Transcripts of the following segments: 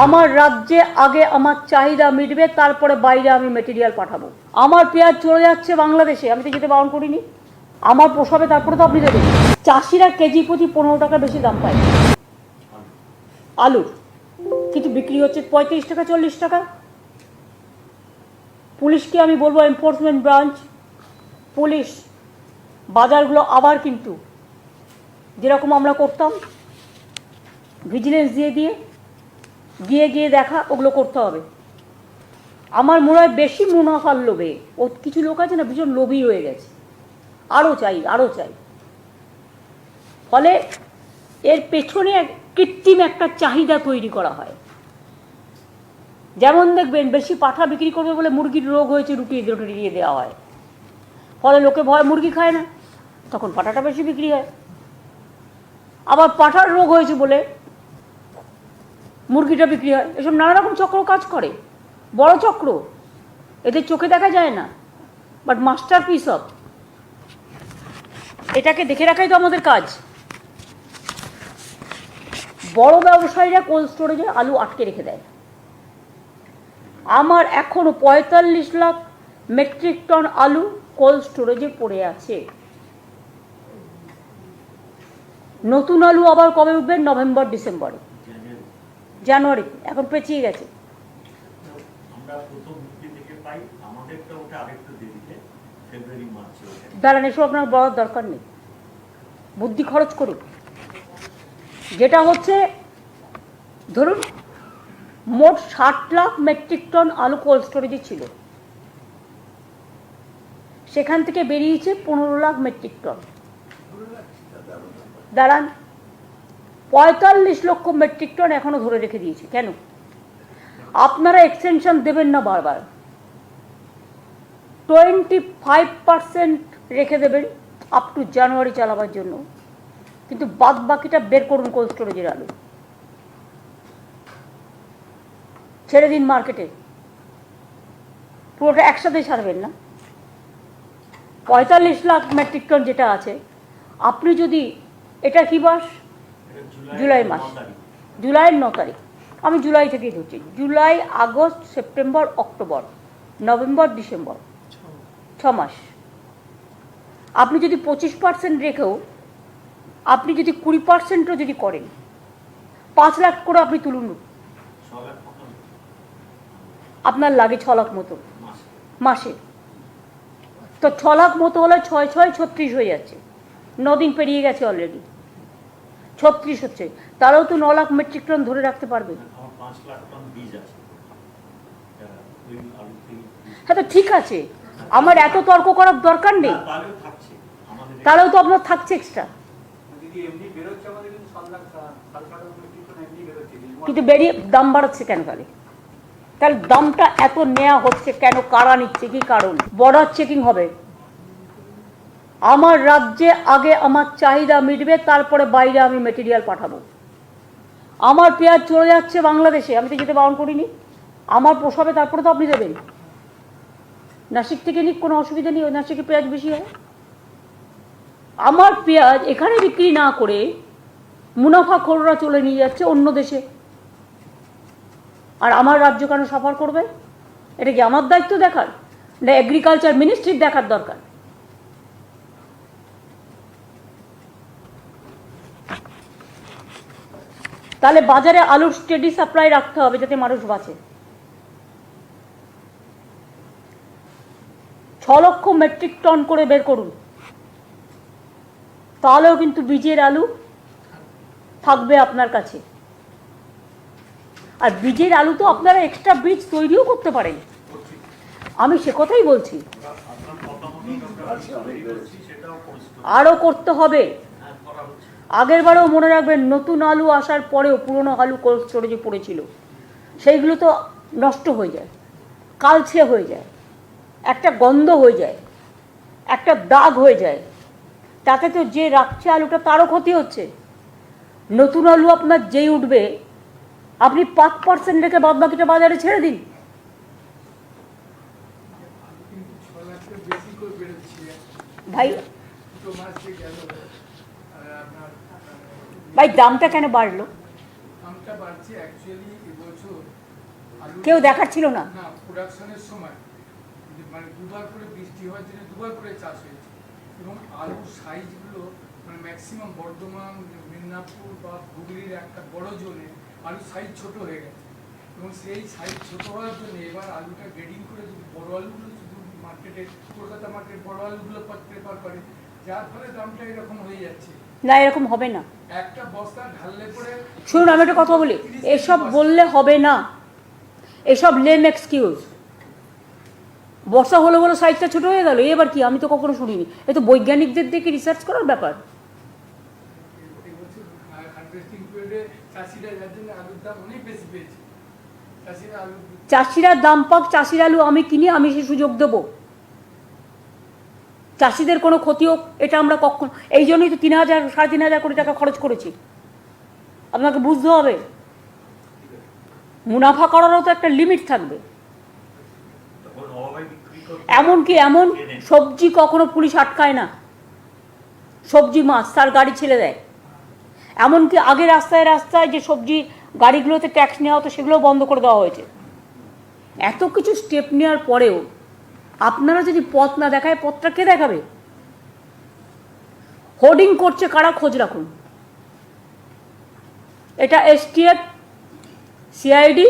আমার রাজ্যে আগে আমার চাহিদা মিটবে, তারপরে বাইরে আমি মেটেরিয়াল পাঠাবো। আমার পেঁয়াজ চলে যাচ্ছে বাংলাদেশে, আমি তো যেতে বারণ করিনি। আমার পোষাবে তারপরে তো আপনি দেবেন। চাষিরা কেজি প্রতি পনেরো টাকা বেশি দাম পায়। আলুর কিন্তু বিক্রি হচ্ছে পঁয়ত্রিশ টাকা, চল্লিশ টাকা। পুলিশকে আমি বলব এনফোর্সমেন্ট ব্রাঞ্চ পুলিশ, বাজারগুলো আবার কিন্তু যেরকম আমরা করতাম ভিজিলেন্স দিয়ে দিয়ে গিয়ে গিয়ে দেখা, ওগুলো করতে হবে। আমার মনে হয় বেশি মুনাফার লোভে, ও কিছু লোক আছে না, ভীষণ লোভী হয়ে গেছে। আরও চাই আরও চাই। ফলে এর পেছনে কৃত্রিম একটা চাহিদা তৈরি করা হয়। যেমন দেখবেন, বেশি পাঠা বিক্রি করবে বলে মুরগির রোগ হয়েছে, রুটি রুটি দিয়ে দেওয়া হয়। ফলে লোকে ভয়, মুরগি খায় না। তখন পাঠাটা বেশি বিক্রি হয়। আবার পাঠার রোগ হয়েছে বলে মুরগিটা বিক্রি হয়। এসব নানা রকম চক্র কাজ করে। বড় চক্র। এদের চোখে দেখা যায় না। বাট মাস্টার পিস অফ এটাকে দেখে রাখাই তো আমাদের কাজ। বড় ব্যবসায়ীরা কোল্ড স্টোরেজে আলু আটকে রেখে দেয়। আমার এখনও পঁয়তাল্লিশ লাখ মেট্রিক টন আলু কোল্ড স্টোরেজে পড়ে আছে। নতুন আলু আবার কবে উঠবে? নভেম্বর, ডিসেম্বরে। জানুয়ারি এখন পেঁচিয়ে গেছে। দাঁড়ান এসব আপনার বলার দরকার নেই। বুদ্ধি খরচ করুন। যেটা হচ্ছে ধরুন মোট ষাট লাখ মেট্রিক টন আলু কোল্ড স্টোরেজে ছিল। সেখান থেকে বেরিয়েছে পনেরো লাখ মেট্রিক টন। দাঁড়ান পঁয়তাল্লিশ লক্ষ মেট্রিক টন এখনও ধরে রেখে দিয়েছে। কেন? আপনারা এক্সটেনশন দেবেন না বারবার। টোয়েন্টি ফাইভ পার্সেন্ট রেখে দেবেন আপ টু জানুয়ারি চালাবার জন্য। কিন্তু বাদ বাকিটা বের করুন কোল্ড স্টোরেজের আলু। ছেড়ে দিন মার্কেটে পুরোটা একসাথে ছাড়বেন না। পঁয়তাল্লিশ লাখ মেট্রিক টন যেটা আছে, আপনি যদি, এটা কি এটা জুলাই মাস। জুলাইয়ের ন তারিখ। আমি জুলাই থেকেই ধরছি। July August September October November December. ছ মাস। আপনি যদি পঁচিশ পার্সেন্ট রেখেও আপনি যদি কুড়ি পার্সেন্টও যদি করেন পাঁচ লাখ করে আপনি তুলুন। আপনার লাগে ছ লাখ মতো। মাসে। তো ছ লাখ মতো হলে ছয় ছয় ছত্রিশ হয়ে যাচ্ছে। নদিন পেরিয়ে গেছে অলরেডি ছত্রিশ হচ্ছে। তারাও তো ন লাখ মেট্রিক টন ধরে রাখতে পারবে। হ্যাঁ তো ঠিক আছে। আমার এত তর্ক করার দরকার নেই। আমাদের তাহলেও তো আপনার থাকছে এক্সট্রা কিন্তু বেরিয়ে দাম বাড়াচ্ছে কেন তাহলে? তাহলে দামটা এত নেওয়া হচ্ছে কেন? কারা নিচ্ছে? কি কারণ? বর্ডার চেকিং হবে। আমার রাজ্যে আগে আমার চাহিদা মিটবে, তারপরে বাইরে আমি মেটেরিয়াল পাঠাবো। আমার পেঁয়াজ চলে যাচ্ছে বাংলাদেশে, আমি তো যেতে বারণ করিনি। আমার পোষাবে তারপরে তো আপনি দেবেন। নাসিক থেকে নিক, কোনো অসুবিধা নেই, ওই নাসিকে পেঁয়াজ বেশি হয়। আমার পেঁয়াজ এখানে বিক্রি না করে মুনাফা খোররা চলে নিয়ে যাচ্ছে অন্য দেশে। আর আমার রাজ্য কেন সাফার করবে? এটা কি আমার দায়িত্ব দেখার? না এগ্রিকালচার মিনিস্ট্রির দেখার দরকার। তাহলে বাজারে আলুর স্টেডি সাপ্লাই রাখতে হবে যাতে মানুষ বাঁচে। ছ লক্ষ মেট্রিক টন করে বের করুন। তাহলেও কিন্তু বীজের আলু থাকবে আপনার কাছে। আর বীজের আলু তো আপনারা এক্সট্রা বীজ তৈরিও করতে পারেন। আমি সে কথাই বলছি। আরও করতে হবে। হ্যাঁ, করা হচ্ছে আগের বারেও মনে রাখবেন নতুন আলু আসার পরেও পুরনো আলু কোল্ড স্টোরেজে পড়েছিল। সেইগুলো তো নষ্ট হয়ে যায় কালছে হয়ে যায় একটা গন্ধ হয়ে যায় একটা দাগ হয়ে যায়। তাতে তো যে রাখছে আলুটা তারও ক্ষতি হচ্ছে। নতুন আলু আপনার যেই উঠবে আপনি পাঁচ পার্সেন্ট রেখে বাদ বাকিটা বাজারে ছেড়ে দিন। ভাই ভাই দামটা কেন বাড়লো? দামটা দামটা বাড়ছে অ্যাকচুয়ালি এবছর আলু কেউ দেখার ছিল না? না প্রোডাকশনের সময়। মানে দুবার করে বৃষ্টি হওয়ার জন্য দুবার করে চাষ হয়েছে। এবং আলুর সাইজগুলো মানে ম্যাক্সিমাম বর্ধমান মেদিনীপুর বা হুগলির একটা বড় জোনে আলুর সাইজ ছোট হয়ে গেছে। এবং সেই সাইজ ছোট হওয়ার জন্য এবার আলুটা গ্রেডিং করে যদি বড় আলুগুলো শুধু মার্কেটে কলকাতা মার্কেট বড় আলুগুলো প্রেফার করে যার ফলে দামটা এরকম হয়ে যাচ্ছে। না এরকম হবে না। শুনুন আমি একটা কথা বলি। এসব বললে হবে না। এসব লেম এক্সকিউজ বর্ষা হলো বলে সাইজটা ছোট হয়ে গেল এবার কি? আমি তো কখনো শুনিনি। এ তো বৈজ্ঞানিকদের দেখে রিসার্চ করার ব্যাপার। চাষিরা দাম পাক চাষির আলু আমি কিনি আমি সে সুযোগ দেবো। চাষিদের কোনো ক্ষতি হোক এটা আমরা কখন এই জন্যই তো তিন হাজার, সাড়ে তিন হাজার কোটি টাকা খরচ করেছি। আপনাকে বুঝতে হবে। মুনাফা করারও তো একটা লিমিট থাকবে। এমনকি এমন সবজি কখনো পুলিশ আটকায় না। সবজি মাছ তার গাড়ি ছেড়ে দেয়। এমনকি আগে রাস্তায় রাস্তায় যে সবজি গাড়িগুলোতে ট্যাক্স নেওয়া হতো সেগুলো বন্ধ করে দেওয়া হয়েছে। এত কিছু স্টেপ নেওয়ার পরেও আপনারা যদি পথ না দেখায়, পথটা কে দেখাবে? হোর্ডিং করছে কারা, খোঁজ রাখুন। এটা এসটিএফ, সিআইডি,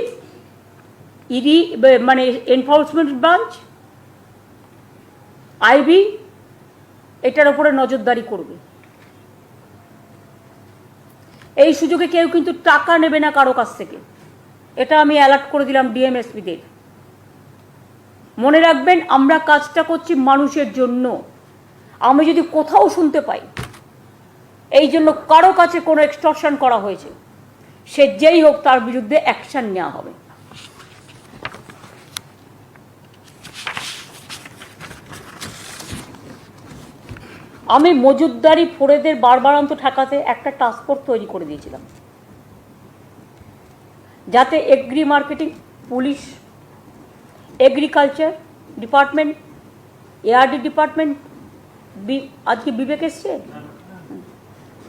ইডি মানে এনফোর্সমেন্ট ব্রাঞ্চ, আইবি, এটার ওপরে নজরদারি করবে। এই সুযোগে কেউ কিন্তু টাকা নেবে না কারও কাছ থেকে। এটা আমি অ্যালার্ট করে দিলাম ডিএমএসপিদের। মনে রাখবেন, আমরা কাজটা করছি মানুষের জন্য। আমি যদি কোথাও শুনতে পাই, এই জন্য কারও কাছে কোনো এক্সটর্শন করা হয়েছে, সে যেই হোক তার বিরুদ্ধে অ্যাকশন নেওয়া হবে। আমি মজুদদারি ফোরেদের বারবারান্ত ঠেকাতে একটা টাস্কফোর্স তৈরি করে দিয়েছিলাম। যাতে agri marketing police agriculture department ARD department আজকে বিবেক এসছে?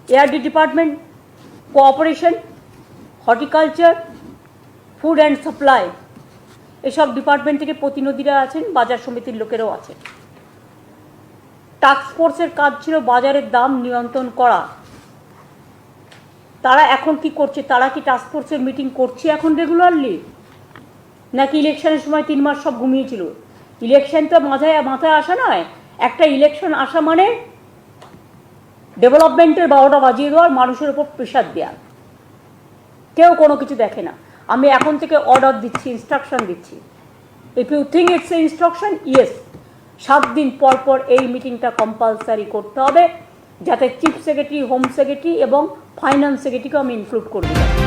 ARD department cooperation horticulture food and supply এসব ডিপার্টমেন্ট থেকে প্রতিনিধিরা আছেন, বাজার সমিতির লোকেরাও আছেন। ফোর্সের কাজ ছিল বাজারের দাম নিয়ন্ত্রণ করা। তারা এখন কি করছে? তারা কি টাস্ক ফোর্সের মিটিং করছে এখন রেগুলারলি নাকি ইলেকশনের সময় তিন মাস সব ঘুমিয়েছিল? ইলেকশন তো মাথায় মাথায় আসা নয়। একটা ইলেকশন আসা মানে ডেভেলপমেন্টের বারোটা বাজিয়ে দেওয়ার মানুষের উপর প্রেশার দেওয়া কেউ কোনো কিছু দেখে না। আমি এখন থেকে অর্ডার দিচ্ছি ইনস্ট্রাকশন দিচ্ছি। If you think it's a instruction yes সাত দিন পর পর এই মিটিংটা কম্পালসারি করতে হবে, যাতে চিফ সেক্রেটারি হোম সেক্রেটারি এবং ফাইন্যান্স সেক্রেটারিকেও আমি ইনক্লুড করে দিলাম